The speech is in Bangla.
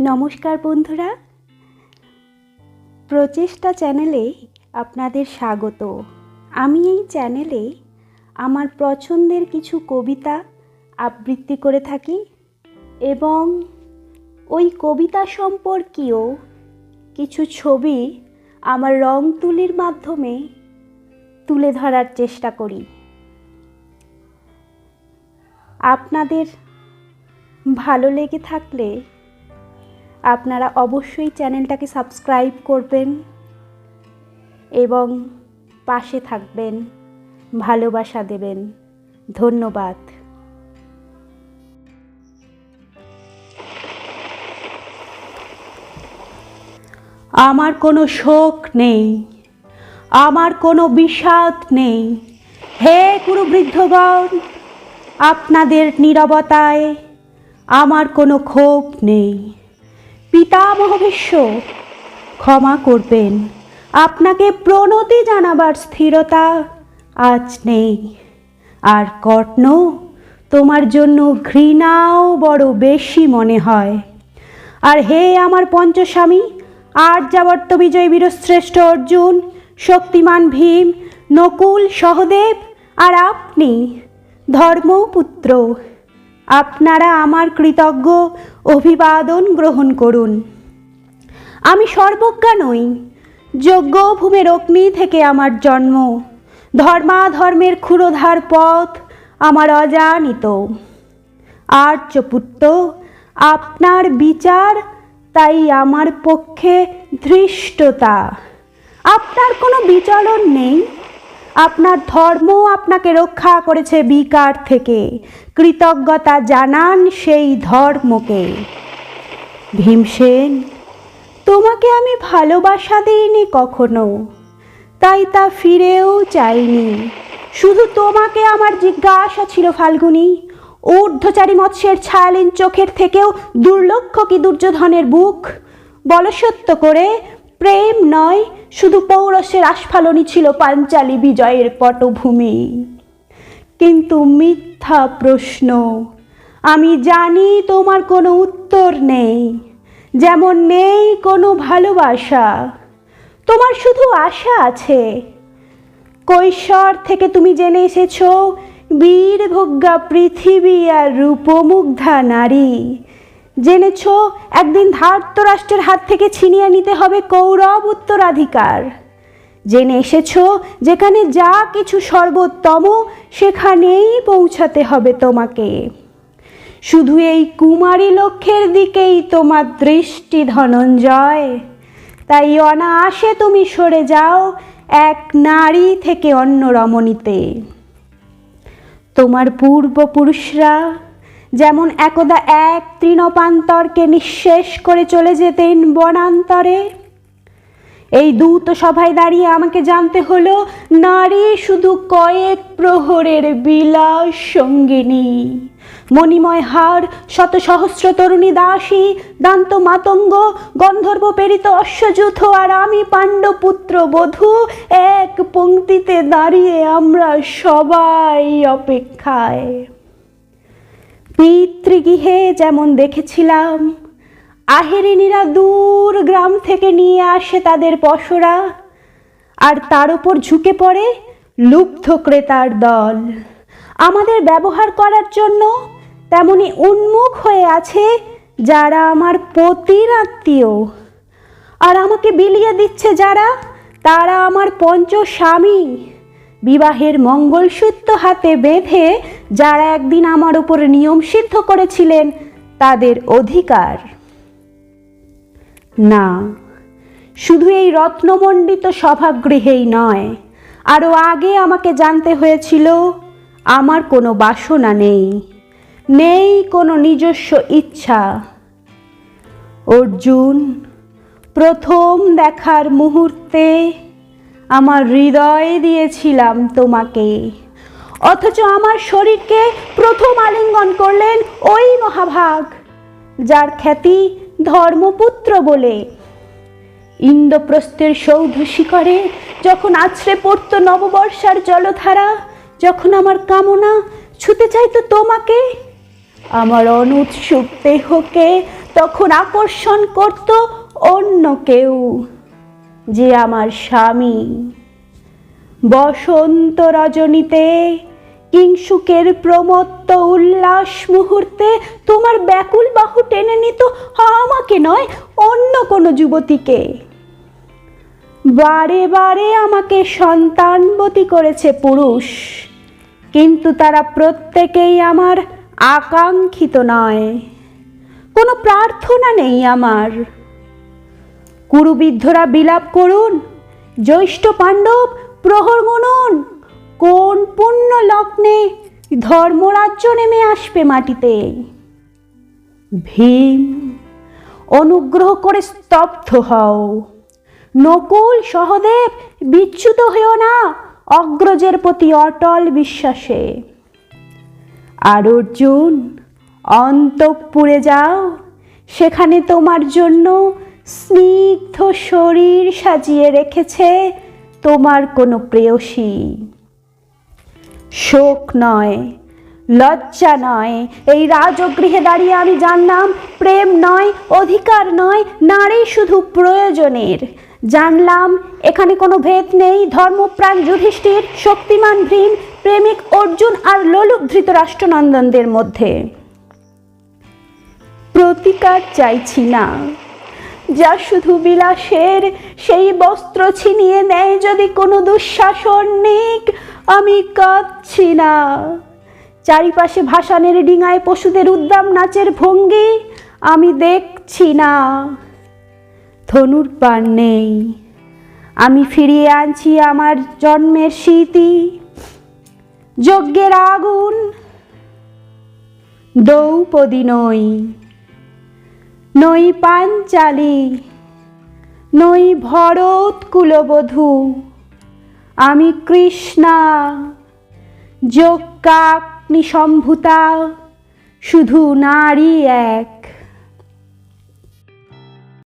নমস্কার বন্ধুরা। প্রচেষ্টা চ্যানেলে আপনাদের স্বাগত। আমি এই চ্যানেলে আমার পছন্দের কিছু কবিতা আবৃত্তি করে থাকি এবং ওই কবিতা সম্পর্কীয় কিছু ছবি আমার রং তুলির মাধ্যমে তুলে ধরার চেষ্টা করি। আপনাদের ভালো লেগে থাকলে আপনারা অবশ্যই চ্যানেলটাকে সাবস্ক্রাইব করবেন এবং পাশে থাকবেন, ভালোবাসা দেবেন। ধন্যবাদ। আমার কোনো শোক নেই, আমার কোনো বিষাদ নেই। হে গুরু বৃদ্ধগণ আপনাদের নীরবতায় আমার কোনো ক্ষোভ নেই। পিতামহ বিশ্ব, ক্ষমা করবেন। আপনাকে প্রণতি জানাবার স্থিরতা আজ নেই। আর কর্ণ, তোমার জন্য ঘৃণাও বড় বেশি মনে হয়। আর হে আমার পঞ্চস্বামী আর আর্যাবর্ত বিজয় বীরশ্রেষ্ঠ অর্জুন, শক্তিমান ভীম, নকুল, সহদেব আর আপনি ধর্মপুত্র। আপনারা আমার কৃতজ্ঞ অভিবাদন গ্রহণ করুন। আমি সর্বজ্ঞা নই, যজ্ঞ ভূমের অগ্নি থেকে আমার জন্ম। ধর্মাধর্মের ক্ষুরোধার পথ আমার অজানিত। আর্যপুত্র, আপনার বিচার তাই আমার পক্ষে ধৃষ্টতা। আপনার কোনো বিচলন নেই? আপনার ধর্ম আপনাকে রক্ষা করেছে বিকার থেকে। কৃতজ্ঞতা জানান সেই ধর্মকে। ভীমসেন তোমাকে আমি ভালোবাসা দিইনি কখনো। তাই তা ফিরেও চাইনি। শুধু তোমাকে আমার জিজ্ঞাসা ছিল ফাল্গুনি। ঊর্ধ্বচারী মৎস্যের ছায়ালীন চোখের থেকেও দুর্লক্ষ কি দুর্যোধনের বুক? বলসত্য করে প্রেম নয়, শুধু পৌরসের আস্ফালনই ছিল পাঞ্চালী বিজয়ের পটভূমি। কিন্তু মিথ্যা প্রশ্ন, আমি জানি তোমার কোনো উত্তর নেই, যেমন নেই কোনো ভালোবাসা। তোমার শুধু আশা আছে। কৈশোর থেকে তুমি জেনে এসেছ, বীরভোগ্যা পৃথিবী আর রূপমুগ্ধা নারী। জেনেছ, একদিন ধার্তরাষ্ট্রের হাত থেকে ছিনিয়ে নিতে হবে কৌরব উত্তরাধিকার। জেনে এসেছ, যেখানে যা কিছু সর্বোত্তম, সেখানেই পৌঁছাতে হবে তোমাকে। শুধু এই কুমারী লক্ষ্যের দিকেই তোমার দৃষ্টি ধনঞ্জয়। তাই অনায়াসে তুমি সরে যাও এক নারী থেকে অন্য রমণীতে। তোমার পূর্বপুরুষরা যেমন একদা এক তৃণপান্তরকে নিঃশেষ করে চলে যেতেন বনান্তরে। এই দূত সভায় দাঁড়িয়ে আমাকে জানতে হলো, নারী শুধু কয়েক প্রহরের বিলাস সঙ্গিনী। মণিময় হার, শত সহস্র তরুণী দাসী, দান্ত মাতঙ্গ, গন্ধর্ব প্রেরিত অশ্বযুথ আর আমি পাণ্ডপুত্র বধূ, এক পংক্তিতে দাঁড়িয়ে আমরা সবাই অপেক্ষায়। পিতৃগৃহে যেমন দেখেছিলাম আহেরিনীরা দূর গ্রাম থেকে নিয়ে আসে তাদের পশরা, আর তার উপর ঝুঁকে পড়ে লুব্ধ ক্রেতার দল। আমাদের ব্যবহার করার জন্য তেমনি উন্মুখ হয়ে আছে যারা আমার পতির আত্মীয়। আর আমাকে বিলিয়ে দিচ্ছে যারা, তারা আমার পঞ্চ স্বামী বিবাহের মঙ্গলসূত্র হাতে বেঁধে যারা একদিন আমার উপর নিয়ম সিদ্ধ করেছিলেন, তাদের অধিকার। না, শুধু এই রত্নমণ্ডিত সভাগৃহেই নয়, আরও আগে আমাকে জানতে হয়েছিল, আমার কোনো বাসনা নেই নেই কোনো নিজস্ব ইচ্ছা। অর্জুন, প্রথম দেখার মুহূর্তে আমার হৃদয় দিয়েছিলাম তোমাকে। অথচ আমার শরীরকে প্রথম আলিঙ্গন করলেন ওই মহাভাগ, যার খ্যাতি ধর্মপুত্র বলে। ইন্দ্রপ্রস্থের সৌধ শিখরে যখন আছড়ে পড়তো নববর্ষার জলধারা, যখন আমার কামনা ছুতে চাইতো তোমাকে, আমার অনুৎসুক দেহকে তখন আকর্ষণ করত অন্য কেউ। যে আমার স্বামী। বসন্ত রজনীতে কিংসুকের প্রমত্ত উল্লাস মুহূর্তে তোমার ব্যাকুল বাহু টেনে নিত আমাকে নয়, অন্য কোনো যুবতীকে। বারে বারে আমাকে সন্তানবতী করেছে পুরুষ, কিন্তু তারা প্রত্যেকেই আমার আকাঙ্ক্ষিত নয়। কোনো প্রার্থনা নেই আমার। কুরুবিদ্ধরা বিলাপ করুন। জ্যৈষ্ঠ পাণ্ডব প্রহর গুনুন। কোন পুণ্য লগ্নে ধর্মরাজ্য নেমে আসবে মাটিতে? ভীম, অনুগ্রহ করে স্তব্ধ হও। নকুল সহদেব, বিচ্যুত হয়েও না অগ্রজের প্রতি অটল বিশ্বাসে। আর অর্জুন, অন্তঃপুরে যাও। সেখানে তোমার জন্য স্নিগ্ধ শরীর সাজিয়ে রেখেছে তোমার কোনো প্রেয়সী। শোক নয়, লজ্জা নয়, এই রাজগৃহে দাঁড়িয়ে আমি জানলাম প্রেম নয়, অধিকার নয়, নারী শুধু প্রয়োজনের। জানলাম এখানে কোনো ভেদ নেই, ধর্মপ্রাণ যুধিষ্ঠির, শক্তিমান ভীম, প্রেমিক অর্জুন আর লোলুধৃত রাষ্ট্রনন্দনদের মধ্যে। প্রতিকার চাইছি না। যা শুধু বিলাসের, সেই বস্ত্র ছিনিয়ে নেয় যদি কোনো দুঃশাসন নিক, আমি কাঁদছি না। চারিপাশে ভাসানের ডিঙায় পশুদের উদ্দাম নাচের ভঙ্গি, আমি দেখছি না। ধনুর পান নেই। আমি ফিরিয়ে আনছি আমার জন্মের স্মৃতি। যজ্ঞের আগুন, দ্রৌপদী নই। নই পাঞ্চালি নই ভরত কুলবধূ আমি কৃষ্ণা যজ্ঞাগ্নি সম্ভূতা শুধু নারী এক।